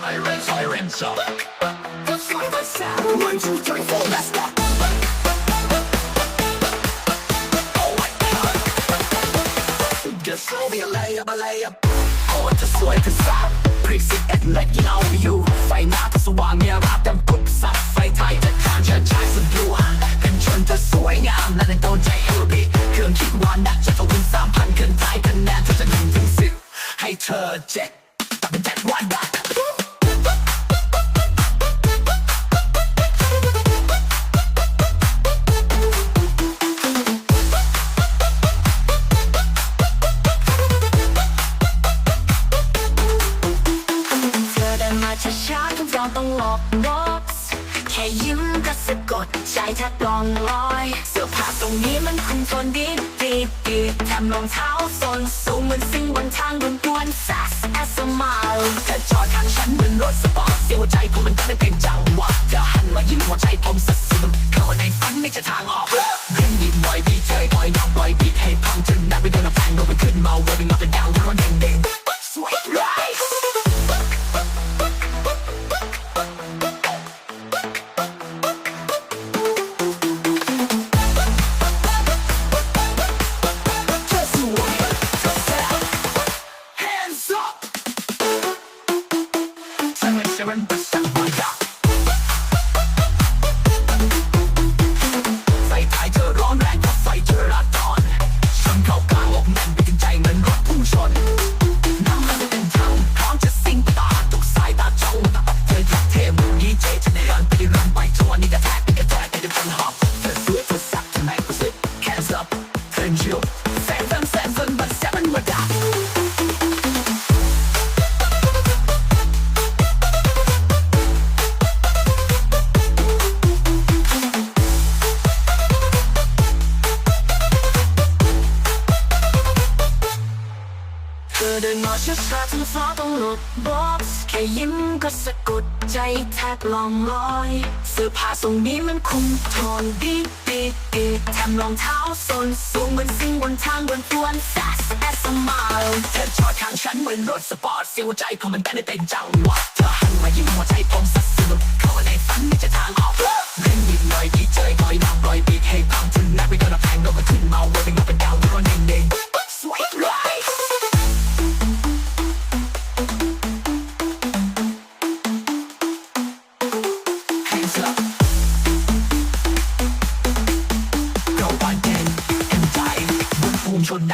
Sirens, sirens up. Just like. One, two, three, four, let's oh, go. Just be a layup, a layup. Oh, just so it is up. Bricks it and you know you. The one near up and put up. Fight tight, the contract, chase the blue. Control the swing, I'm letting go, take your อเจ็ดตัดเป็นเจ็ดวันด้เธอเดินมาช้าๆทุกอย่าต้องหลอกบ็อกซ์แค่ยิ้มก็สะกดใจแทบลองลอยเสื้อผ้าตรงนี้มันคุมโทนดีดีดีแถมรองเท้าส้นสูงเหมือนสิ่งบนทางดวน รถสปอร์ตเสียหัวใจผมมันก็ได้เป็นจังหวะจะหันมายิ้มหัวใจผมสะสมเข้าในฝันไม่จะทางออกเร่งบีบบ่อยบีเจยบ่อยน้องบ่อยบีให้พังจนนับไปโดนแฟนโดนไปขึ้นเมา rolling up and down ร้อนเด้ง one. อเดินมาช้าทั้งฟ้าต้องหลุดบ็อกซ์แค่ยิ้มก็สะกดใจแทบลองลอย เสื้อผ้าทรงนี้มันคุมโทนดีดีดีแถมรองเท้าส้นสูงเหมือนสิ่งบนทางบนตวนซัสแอสมาลเธอจอดข้างฉันเหมือนรถสปอร์ตเสียวใจของมันเต้นได้เต็มจังหวะเธอหันมายิ้มหัวใจผมสัดสนุกเข้าในฝันไม่จะทางออกเร่งบีหน่อยดีเจอนน